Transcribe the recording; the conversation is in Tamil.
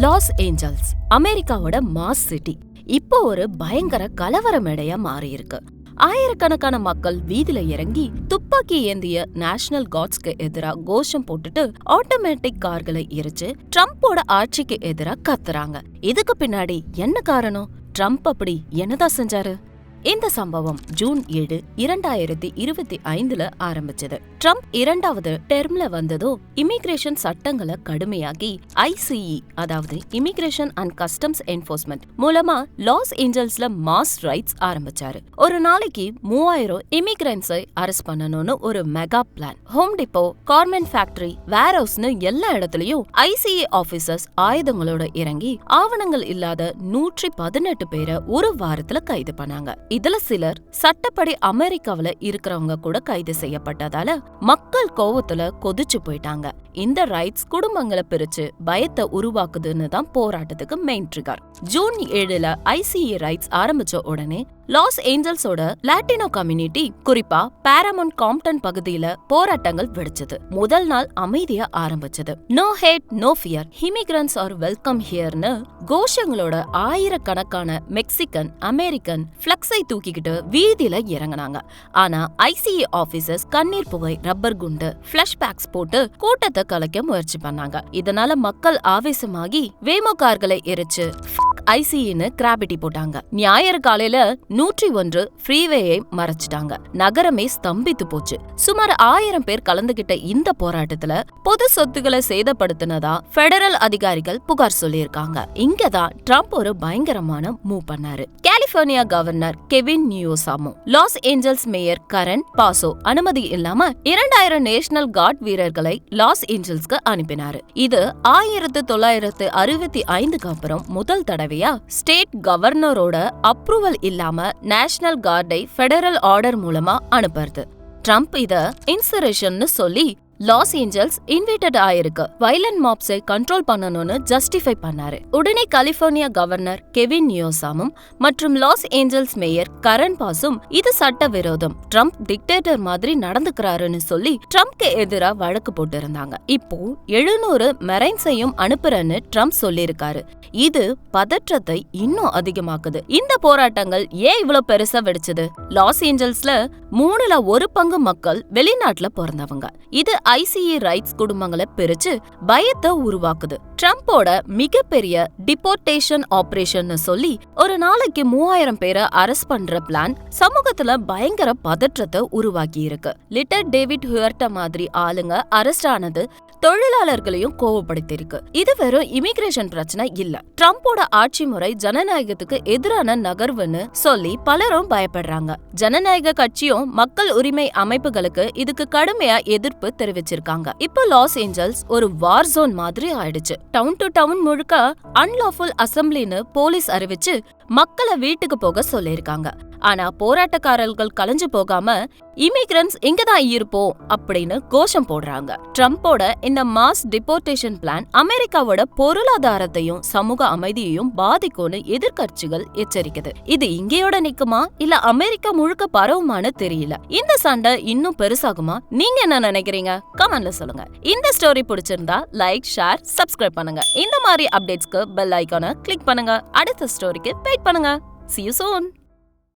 லாஸ் ஏஞ்சல்ஸ் அமெரிக்காவோட மாஸ் சிட்டி. இப்போ ஒரு பயங்கர கலவர மேடையா மாறி இருக்கு ஆயிரக்கணக்கான மக்கள் வீதியில இறங்கி துப்பாக்கி ஏந்திய நேஷனல் காட்ஸ்க்கு எதிரா கோஷம் போட்டுட்டு ஆட்டோமேட்டிக் கார்களை எரிச்சு ட்ரம்ப்போட ஆட்சிக்கு எதிரா கத்துறாங்க. இதுக்கு பின்னாடி என்ன காரணம்? ட்ரம்ப் அப்படி என்னதான் செஞ்சாரு? இந்த சம்பவம் ஜூன் ஏழு இரண்டாயிரத்தி இருபத்தி ஐந்துல ஆரம்பிச்சது. ட்ரம்ப் இரண்டாவது டெர்ம்ல வந்ததோ இமிகிரேஷன் சட்டங்களை கடுமையாக்கி ஐசிஇ அதாவது இமிகிரேஷன் அண்ட் கஸ்டம்ஸ் என்போர்ஸ்மெண்ட் மூலமா லாஸ் ஏஞ்சல்ஸ்ல மாஸ் ரைட்ஸ் ஆரம்பிச்சாரு. ஒரு நாளைக்கு மூவாயிரம் இமிகிரன்ஸை அரெஸ்ட் பண்ணணும்னு ஒரு mega plan. Home Depot garment factory வேர் ஹவுஸ்னு எல்லா இடத்துலயும் ஐசிஇ ஆபீசர்ஸ் ஆயுதங்களோட இறங்கி ஆவணங்கள் இல்லாத நூற்றி பதினெட்டு பேரை ஒரு வாரத்துல கைது பண்ணாங்க. இதுல சிலர் சட்டப்படி அமெரிக்காவுல இருக்கிறவங்க கூட கைது செய்யப்பட்டதால மக்கள் கோவத்துல கொதிச்சு போயிட்டாங்க. இந்த ரைட்ஸ் குடும்பங்களை பிரிச்சு பயத்தை உருவாக்குதுன்னு தான் போராட்டத்துக்கு மெயின் ட்ரிகர் ஜூன் ஏழுல ஐசிஏ ரைட்ஸ் ஆரம்பிச்ச உடனே லாஸ் ஏஞ்சல்ஸோட லாட்டினோ கம்யூனிட்டி குறிப்பா பாராமவுண்ட் காம்ப்டன் பகுதியில போராட்டங்கள் வெடிச்சது. முதல் நாள் அமைதியா ஆரம்பிச்சது. No hate no fear immigrants are welcome ஹியர்னு கோஷங்களோட ஆயிரக்கணக்கான மெக்சிகன் அமெரிக்கன் பிளக்ஸை தூக்கிக்கிட்டு வீதியில இறங்குனாங்க. ஆனா ஐசிஏ ஆபீசர்ஸ் கண்ணீர் புகை ரப்பர் குண்டு பிளஷ் பேக்ஸ் போட்டு கூட்டத்தை கலைக்க முயற்சி பண்ணாங்க. இதனால மக்கள் ஆவேசமாகி வேமோ கார்களை எரிச்சு ஐசின்னு கிராபிட்டி போட்டாங்க. ஞாயிறு காலையில நூற்றி ஒன்று ஃப்ரீவேயை மறைச்சிட்டாங்க. நகரமே ஸ்தம்பித்து போச்சு. சுமார் ஆயிரம் பேர் கலந்துகிட்ட இந்த போராட்டத்துல பொது சொத்துக்களை சேதப்படுத்தினதா பெடரல் அதிகாரிகள் புகார் சொல்லியிருக்காங்க. இங்கதான் ட்ரம்ப் ஒரு பயங்கரமான மூவ் பண்ணாரு. California governor Kevin நியூசாமோ Los Angeles mayor Karen Faso அனுமதி இல்லாம இரண்டாயிரம் நேஷனல் கார்ட் வீரர்களை லாஸ் ஏஞ்சல்ஸ்க்கு அனுப்பினாரு. இது ஆயிரத்து தொள்ளாயிரத்து அறுபத்தி ஐந்துக்கு அப்புறம் முதல் தடவை தடவையா ஸ்டேட் கவர்னரோட அப்ரூவல் இல்லாம நேஷனல் கார்டை ஃபெடரல் ஆர்டர் மூலமா அனுப்புறது. ட்ரம்ப் இத இன்சரேஷன்னு சொல்லி லாஸ் ஏஞ்சல்ஸ் இன்வைட்டட் ஆயிருக்கு. வைலண்ட் மாப்ஸை கண்ட்ரோல் பண்ணணும்னு ஜஸ்டிஃபை பண்ணாரு. உடனே கலிபோர்னியா கவர்னர் கெவின் நியோசாமும் மற்றும் லாஸ் ஏஞ்சல்ஸ் மேயர் கரண் பாஸும் இது சட்ட விரோதம். ட்ரம்ப் டிக்டேட்டர் மாதிரி நடந்துக்கிறாருன்னு சொல்லி ட்ரம்ப்க்கு எதிரா வழக்கு போட்டிருந்தாங்க. இப்போ எழுநூறு மெரைன்ஸையும் அனுப்புறேன்னு ட்ரம்ப் சொல்லியிருக்காரு. இது பதற்றத்தை இன்னும் அதிகமாக்குது. இந்த போராட்டங்கள் ஏன் இவ்வளவு பெருசா வெடிச்சது? லாஸ் ஏஞ்சல்ஸ்ல மூணுல ஒரு பங்கு மக்கள் வெளிநாட்டுல பிறந்தவங்க. இது ஐசிஇ ரைட்ஸ் குடும்பங்களை பிரிச்சு பயத்தை உருவாக்குது. ட்ரம்போட மிகப்பெரிய டிபோர்டேஷன் ஆபரேஷன் சொல்லி ஒரு நாளைக்கு மூவாயிரம் பேரை அரெஸ்ட் பண்ற பிளான் சமூகத்துல பயங்கர பதற்றத்தை உருவாக்கி இருக்கு. லிட்டர் டேவிட் ஹுயர்ட்ட மாதிரி ஆளுங்க அரெஸ்ட் ஆனது தொழிலாளர்களையும் கோவப்படுத்தியிருக்கு. இது வெறும் இமிகிரேஷன் பிரச்சனை இல்ல. ட்ரம்போட ஆட்சி முறை ஜனநாயகத்துக்கு எதிரான நகர்வுன்னு சொல்லி பலரும் பயப்படுறாங்க. ஜனநாயக கட்சியும் மக்கள் உரிமை அமைப்புகளுக்கு இதுக்கு கடுமையா எதிர்ப்பு அறிவிச்சிருக்காங்க இப்போ லாஸ் ஏஞ்சல்ஸ் ஒரு வார் ஜோன் மாதிரி ஆயிடுச்சு. டவுன் டு டவுன் முழுக்க அன்லாஃபுல் அசம்பிளின்னு போலீஸ் அறிவிச்சு மக்களை வீட்டுக்கு போக சொல்லியிருக்காங்க. ஆனா போராட்டக்காரர்கள் கலைஞ்சு போகாம இமிகிரன்ஸ் இங்கதான் இருப்போம் அப்படின்னு கோஷம் போடுறாங்க. ட்ரம்போட இந்த மாஸ் டிபோர்டேஷன் பிளான் அமெரிக்காவோட பொருளாதாரத்தையும் சமூக அமைதியையும் பாதிக்கும்னு எதிர்கட்சிகள் எச்சரிக்குது. இது இங்கேயோட நிக்குமா? இல்ல அமெரிக்கா முழுக்க பரவுமான்னு தெரியல. இந்த சண்டை இன்னும் பெருசாகுமா? நீங்க என்ன நினைக்கிறீங்க? கமெண்ட்ல சொல்லுங்க. இந்த ஸ்டோரி பிடிச்சிருந்தா லைக் ஷேர் சப்ஸ்கிரைப் பண்ணுங்க. இந்த மாதிரி அப்டேட்ஸ்க்கு பெல் ஐக்கான கிளிக் பண்ணுங்க. அடுத்த ஸ்டோரிக்கு வெயிட் பண்ணுங்க. See you soon.